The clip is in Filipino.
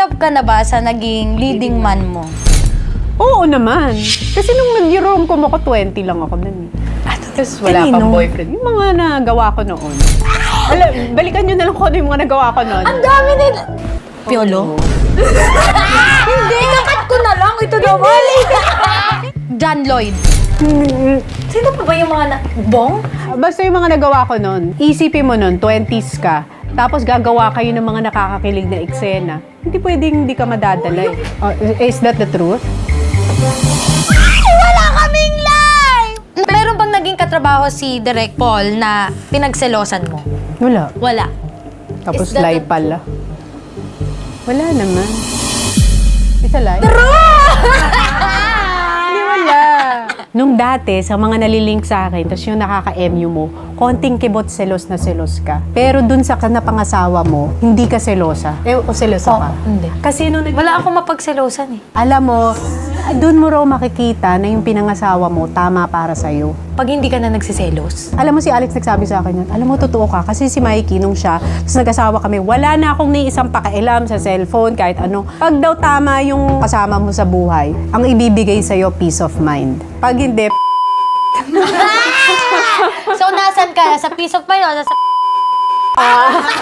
love ka na ba sa naging leading man mo? Oo naman. Kasi nung nag-room ko ako, 20 lang ako nun. Tapos wala Kanino? pang boyfriend. Yung mga nagawa ko noon. Wala, balikan nyo na lang kung ano yung mga nagawa ko noon. Ang dami nila. Piolo? Hindi! Ikakat ko na lang. Ito naman. John Lloyd. Sino pa ba yung mga na... Bong? Basta yung mga nagawa ko noon, isipin mo noon, 20s ka, tapos gagawa kayo ng mga nakakakilig na eksena. Hindi pwedeng hindi ka madadala eh. Oh, is that the truth? Wala kaming live! Meron bang naging katrabaho si Direk Paul na pinagselosan mo? Wala. Wala. Tapos Is that lie the- pala. Wala naman. Isa lie? Hindi Nung dati, sa mga nalilink sa akin, tapos yung nakaka-MU mo, konting kibot selos na selos ka. Pero dun sa napangasawa mo, hindi ka selosa. Eh, o selosa ka? hindi. Kasi nung nag- Wala akong mapagselosan eh. alam mo, dun mo raw makikita na yung pinangasawa mo tama para sa'yo. Pag hindi ka na nagsiselos. Alam mo si Alex nagsabi sa akin yun, alam mo totoo ka kasi si Mikey nung siya, tapos nag-asawa kami, wala na akong ni isang pakailam sa cellphone kahit ano. Pag daw tama yung kasama mo sa buhay, ang ibibigay sa'yo peace of mind. Pag hindi, So, nasan ka? Sa peace of mind o nasa... okay.